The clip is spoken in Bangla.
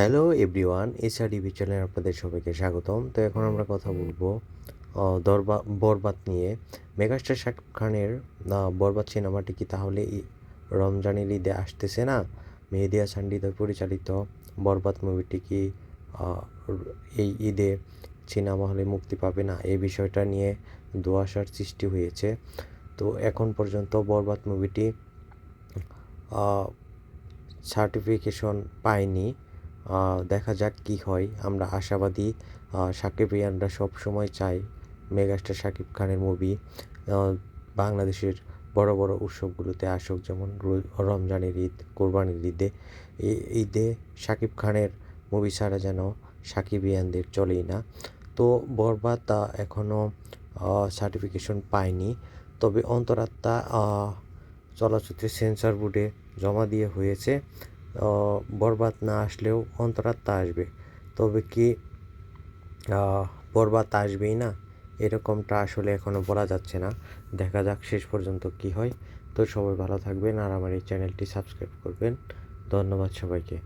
হ্যালো এভরিওয়ান এসআরডিবি চ্যানেলে আপনাদের সবাইকে স্বাগতম। তো এখন আমরা কথা বলব দরবা, বরবাদ নিয়ে। মেগাস্টার শাকিব খানের বরবাদ সিনেমাটি কি তাহলে রমজানের ঈদে আসতেছে না? মেহেদিয়া সান্ডিদা পরিচালিত বরবাদ মুভিটি কি এই ঈদে সিনেমা হলে মুক্তি পাবে না? এই বিষয়টা নিয়ে দুয়াশার সৃষ্টি হয়েছে। তো এখন পর্যন্ত বরবাদ মুভিটি সার্টিফিকেশন পায়নি। দেখা যাক কি হয়। আমরা আশাবাদী সাকিবিয়ানরা সব সময় চাই মেগাস্টার শাকিব খানের মুভি। বাংলাদেশের বড় বড় উৎসবগুলোতে আসুক, যেমন রমজানের ঈদ, কোরবানির ঈদে। ঈদে শাকিব খানের মুভি ছাড়া যেন সাকিবিয়ানদের চলেই না। তো বরবাদ এখনও সার্টিফিকেশন পায়নি। তবে অন্তরাত্মা চলচ্চিত্রের সেন্সর বোর্ডে জমা দিয়ে হয়েছে। বরবাদ না আসলেও অন্তরাত্মা আসবে। তবে কি বরবাদ আসবেই না? এরকমটা আসলে এখনও বলা যাচ্ছে না। দেখা যাক শেষ পর্যন্ত কি হয়। তো সবাই ভালো থাকবেন আর আমার এই চ্যানেলটি সাবস্ক্রাইব করবেন। ধন্যবাদ সবাইকে।